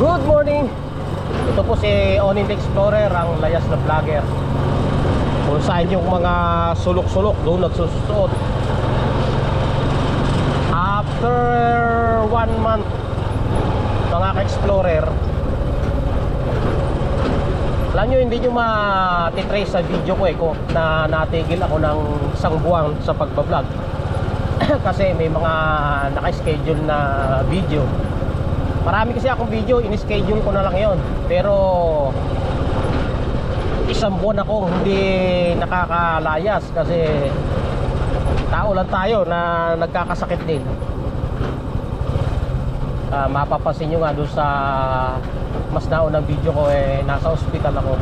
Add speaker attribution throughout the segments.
Speaker 1: Good morning! Ito po si Onin the Explorer, ang layas na vlogger. Kung saan yung mga sulok-sulok doon nagsusuot. After one month, mga ka-explorer, alam nyo, hindi nyo matitrace sa video ko eh ko na natigil ako ng isang buwan sa pagbablog. kasi may mga naka-schedule na video. Marami kasi akong video, in-schedule ko na lang yon. Pero isang buwan ako hindi nakakalayas kasi tao lang tayo na nagkakasakit din. Ah, mapapansin nyo nga doon sa mas naunang video ko eh nasa ospital ako.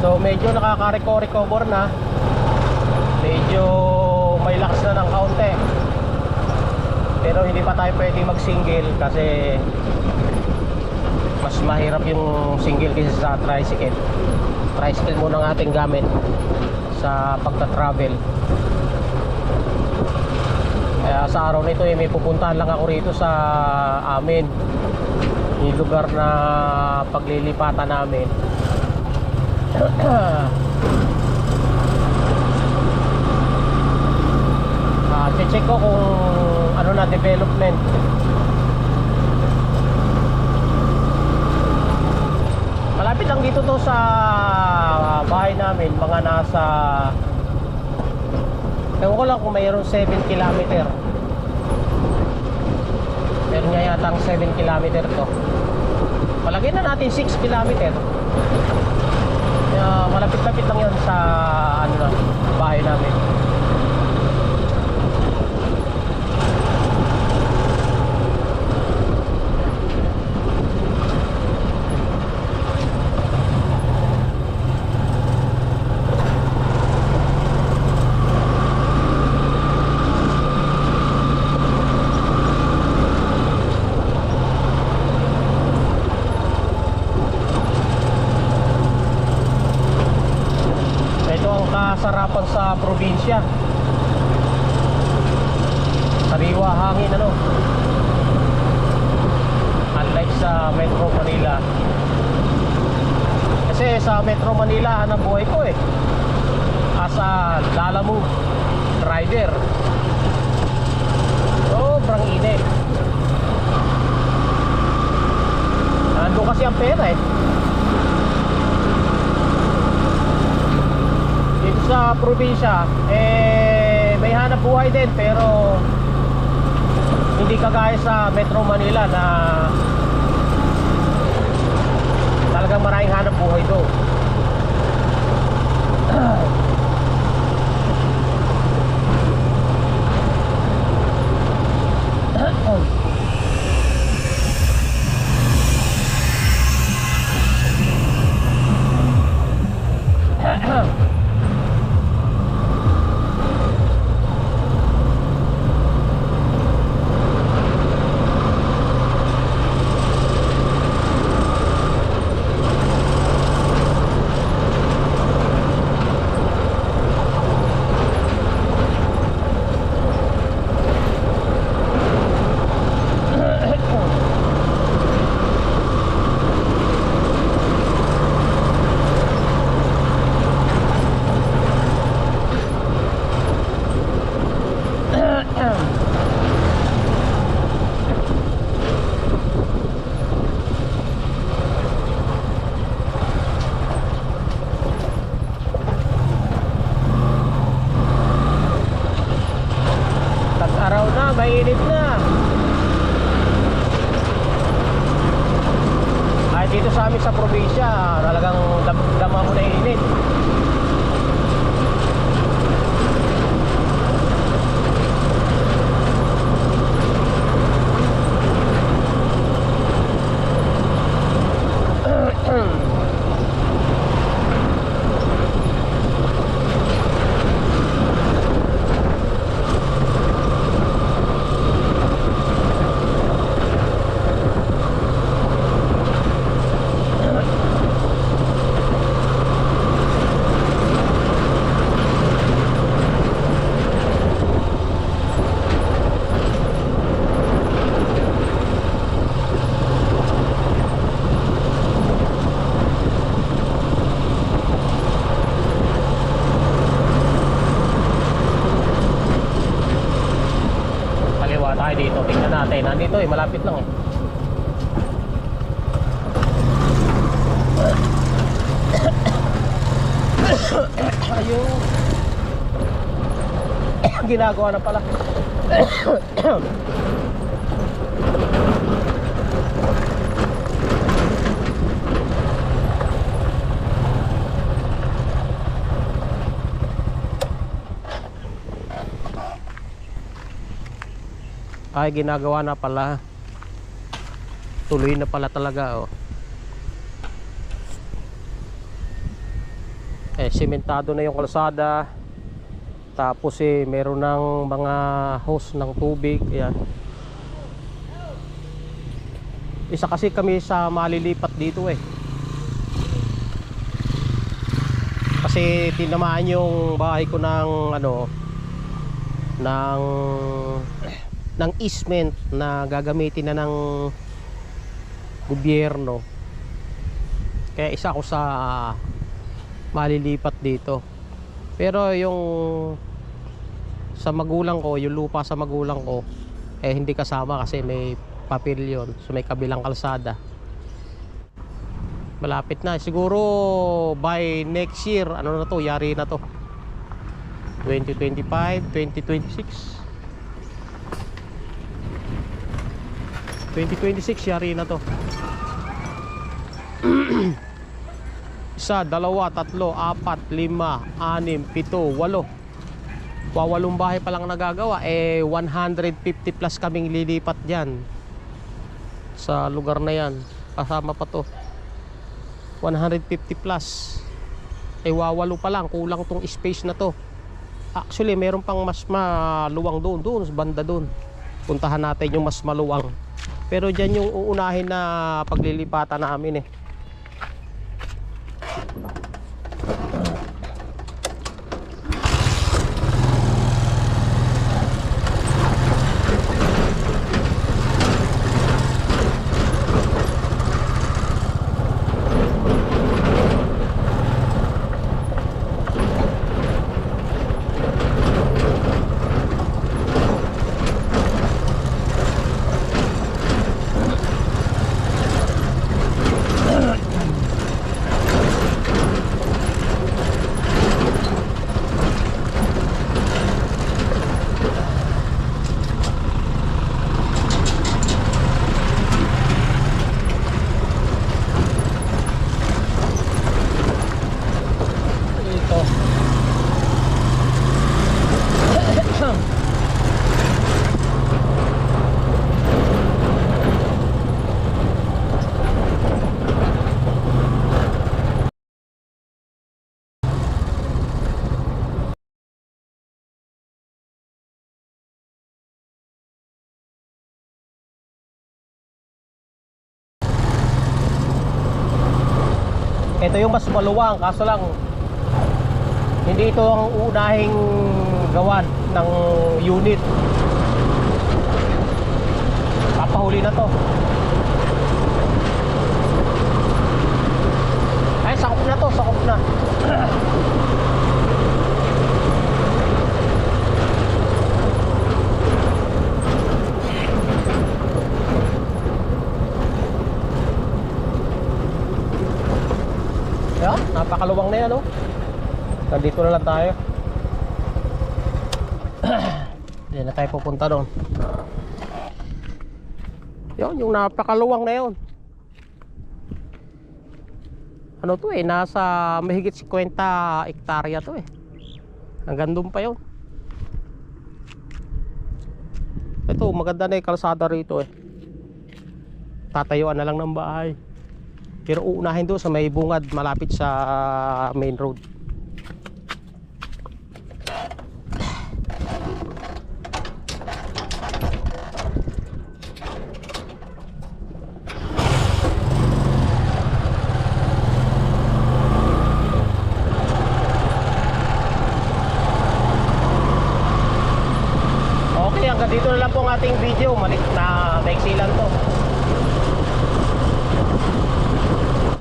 Speaker 1: So medyo nakaka-recover na. Medyo may lakas na ng kaunti. Pero hindi pa tayo pwede mag-single kasi mas mahirap yung single kaysa sa tricycle. Tricycle muna ang ating gamit sa pagta-travel. Kaya sa araw na ito eh, may pupuntahan lang ako rito sa amin. Yung lugar na paglilipatan namin. Ah, check ko kung na development. Malapit lang dito to sa bahay namin, mga nasa Ewan ko lang kung mayroong 7 kilometer. Meron nga yata ang 7 kilometer to. Palagay na natin 6 kilometer. Kaya malapit-lapit lang yan sa ano na, bahay namin. Ito ang kasarapan probinsya. Sariwa hangin ano. Unlike sa Metro Manila. Kasi sa Metro Manila hanap buhay ko eh. As a lalamove driver. Sobrang init. Nandun kasi ang pera eh. dito sa probinsya eh may hanap buhay din pero hindi kagaya sa Metro Manila na talagang maraming hanap buhay doon Natin. Nandito eh, malapit lang eh. Ayun. Ginagawa na pala. Ay, ginagawa na pala. Tuloy na pala talaga, oh. Eh, simentado na yung kalsada. Tapos eh, meron ng mga hose ng tubig. Ayan. Isa kasi kami sa malilipat dito eh. Kasi tinamaan yung bahay ko ng ano ng ng easement na gagamitin na ng gobyerno. Kaya isa ako sa malilipat dito. Pero yung sa magulang ko, yung lupa sa magulang ko, eh hindi kasama kasi may papel yun. So may kabilang kalsada. Malapit na. Siguro by next year, ano na to, yari na to. 2025, 2026. 2026 yari na to. Isa, dalawa, tatlo, apat, lima, anim, pito, walo. Wawalong bahay pa lang nagagawa. Eh 150 plus kaming lilipat dyan. Sa lugar na yan. Kasama pa to. 150 plus. Eh wawalo pa lang. Kulang tong space na to. Actually meron pang mas maluwang doon. Doon banda doon. Puntahan natin yung mas maluwang pero dyan yung uunahin na paglilipatan namin eh. Ito. Ito yung mas maluwang kaso lang hindi ito ang unahing gawan ng unit. Papahuli na to. Ay sakop na to sakop na yan napakaluwang na yan oh Nandito na lang tayo. Hindi na tayo pupunta doon. Yun, yung napakaluwang na yun. Ano to eh, nasa mahigit 50 hektarya to eh. Hanggang doon pa yun. Ito, maganda na yung kalsada rito eh. Tatayuan na lang ng bahay. Pero uunahin doon sa may bungad malapit sa main road. ating video. Malik.